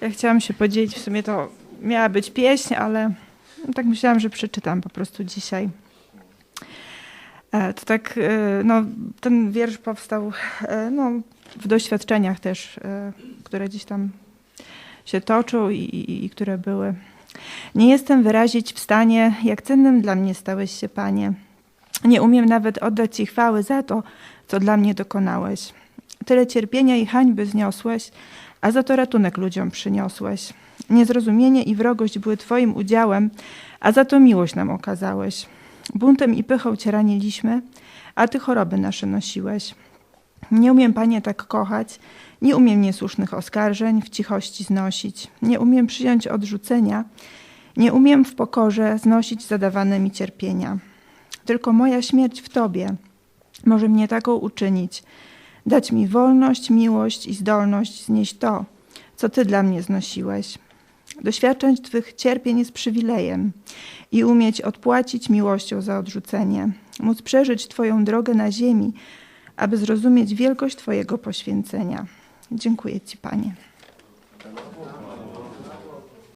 Ja chciałam się podzielić, w sumie to miała być pieśń, ale tak myślałam, że przeczytam po prostu dzisiaj. E, To tak, e, no, ten wiersz powstał e, no, w doświadczeniach też, które gdzieś tam się toczą i, i, i które były. Nie jestem wyrazić w stanie, jak cennym dla mnie stałeś się, Panie. Nie umiem nawet oddać Ci chwały za to, co dla mnie dokonałeś. Tyle cierpienia i hańby zniosłeś, a za to ratunek ludziom przyniosłeś. Niezrozumienie i wrogość były Twoim udziałem, a za to miłość nam okazałeś. Buntem i pychą Cię raniliśmy, a Ty choroby nasze nosiłeś. Nie umiem, Panie, tak kochać, nie umiem niesłusznych oskarżeń w cichości znosić, nie umiem przyjąć odrzucenia, nie umiem w pokorze znosić zadawane mi cierpienia. Tylko moja śmierć w Tobie może mnie taką uczynić, dać mi wolność, miłość i zdolność znieść to, co Ty dla mnie znosiłeś. Doświadczać Twych cierpień jest przywilejem i umieć odpłacić miłością za odrzucenie, móc przeżyć Twoją drogę na ziemi, aby zrozumieć wielkość Twojego poświęcenia. Dziękuję Ci, Panie.